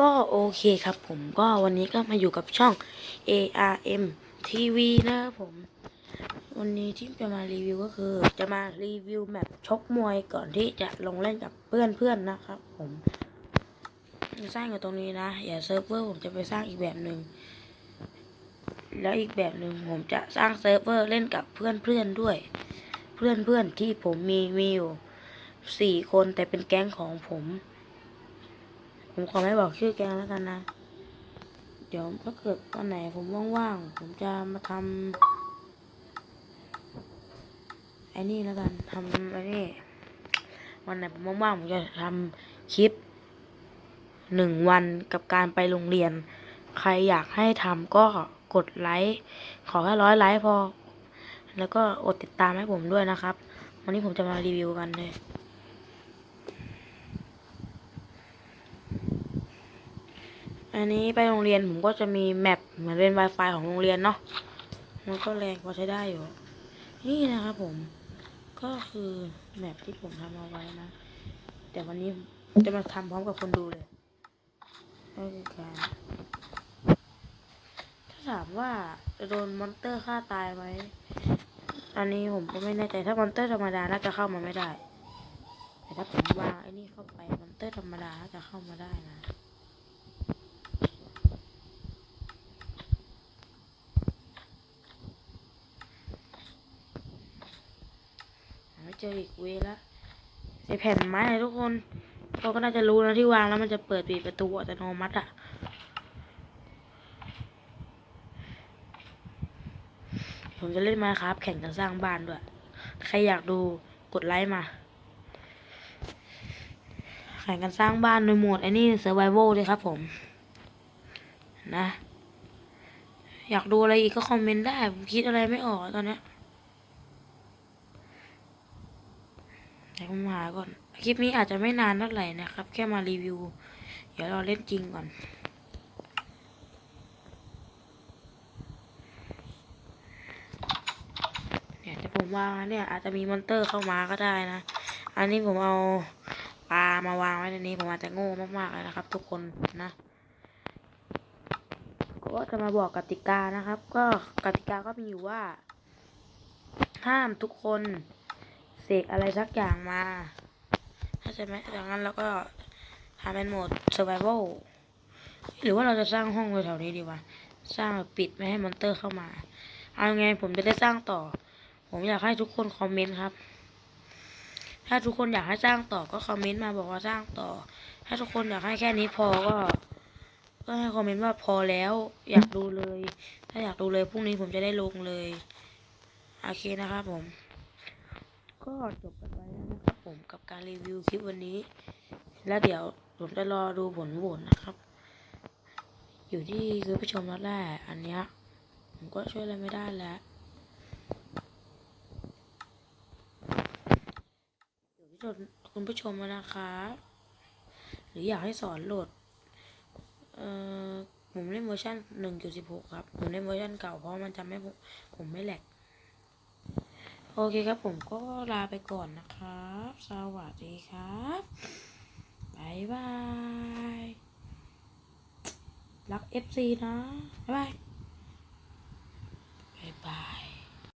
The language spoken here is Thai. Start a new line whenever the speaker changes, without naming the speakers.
ก็โอเคครับผมก็วันนี้ก็มาอยู่กับช่อง ARM TV นะครับผม วันนี้ที่จะมารีวิวก็คือ จะมารีวิวแมปชกมวยก่อนที่จะลงเล่นกับเพื่อนๆนนะครับผมสร้างอยู่ตรงนี้นะอย่าเซิร์ฟเวอร์ผมจะไปสร้างอีกแบบหนึ่งแล้วอีกแบบหนึ่งผมจะสร้างเซิร์ฟเวอร์เล่นกับเพื่อนๆด้วย เพื่อนๆที่ผมมีมีอยู่สี่คนแต่เป็นแก๊งของผม ผมขอไม่บอกชื่อแกงแล้วกันนะ เดี๋ยวถ้าเกิดวันไหนผมว่างๆผมจะมาทำไอ้นี่แล้วกันทำไอ้นี่วันไหนผมว่างๆผมจะทำคลิปหนึ่งวันกับการไปโรงเรียน ใครอยากให้ทำก็กดไลค์ขอแค่ร้อยไลค์พอ แล้วก็อดติดตามให้ผมด้วยนะครับ วันนี้ผมจะมารีวิวกันเลย อันนี้ไปโรงเรียนผมก็จะมีแมปเหมือนเป็น Wi-Fi ของโรงเรียนเนาะ มันก็แรงพอใช้ได้อยู่ นี่นะครับผม ก็คือแมปที่ผมทำเอาไว้นะ แต่วันนี้จะมาทำพร้อมกับคนดูเลยก็คือการถ้าถามว่าจะโดนมอนเตอร์ฆ่าตายไหม อันนี้ผมก็ไม่แน่ใจ ถ้ามอนเตอร์ธรรมดาน่าจะเข้ามาไม่ได้ แต่ถ้าผมวางไอ้นี่เข้าไปมอนเตอร์ธรรมดาน่าจะเข้ามาได้นะ เจออีกเวละใส่แผ่นไม้ทุกคนเขาก็น่าจะรู้นะที่วางแล้วมันจะเปิดปิดประตูอัตโนมัติอะผมจะเล่นมาครับ แข่งกันสร้างบ้านด้วย ใครอยากดูกดไลค์มา แข่งกันสร้างบ้านโดยโหมดไอ้นี่ survival เลยครับผม นะ อยากดูอะไรอีกก็คอมเมนต์ได้ ผมคิดอะไรไม่ออกตอนนี้ เดี๋ยวผมหาก่อน คลิปนี้อาจจะไม่นานเท่าไหร่นะครับ แค่มารีวิว เดี๋ยวเราเล่นจริงก่อนเนี่ยแต่ผมว่าเนี่ยอาจจะมีมอนเตอร์เข้ามาก็ได้นะ อันนี้ผมเอาปลามาวางไว้ในนี้ ผมอาจจะโง่มากๆเลยนะครับ ทุกคนนะก็จะมาบอกกติกานะครับ ก็กติกาก็มีอยู่ว่า ห้ามทุกคน เสกอะไรสักอย่างมาถ้าใช่ไหมจากนั้นเราก็ทำเป็นโหมด survival หรือว่าเราจะสร้างห้องแถวๆนี้ดีวะสร้างปิดไม่ให้มอนเตอร์เข้ามา เอาไงผมจะได้สร้างต่อ ผมอยากให้ทุกคนคอมเมนต์ครับ ถ้าทุกคนอยากให้สร้างต่อก็คอมเมนต์มาบอกว่าสร้างต่อ ถ้าทุกคนอยากให้แค่นี้พอก็ ก็ให้คอมเมนต์ว่าพอแล้ว อยากดูเลย ถ้าอยากดูเลยพรุ่งนี้ผมจะได้ลงเลย โอเคนะครับผม ก็จบกันไปแล้วนะครับผมกับการรีวิวคลิปวันนี้ แล้วเดี๋ยวผมจะรอดูผลโหวตนะครับ อยู่ที่คุณผู้ชมแล้วแหละอันเนี้ยผมก็ช่วยอะไรไม่ได้แล้วอยู่ที่คุณผู้ชมนะครับหรืออยากให้สอนโหลดเอ่อผมเล่นเวอร์ชันหนึ่งจุดสิบหกครับ ผมเล่นเวอร์ชันเก่าเพราะมันทำให้ผมผมไม่แหลก โอเคครับผมก็ลาไปก่อนนะครับ สวัสดีครับบายบาย รัก FC นะ บ๊ายบายบ๊ายบาย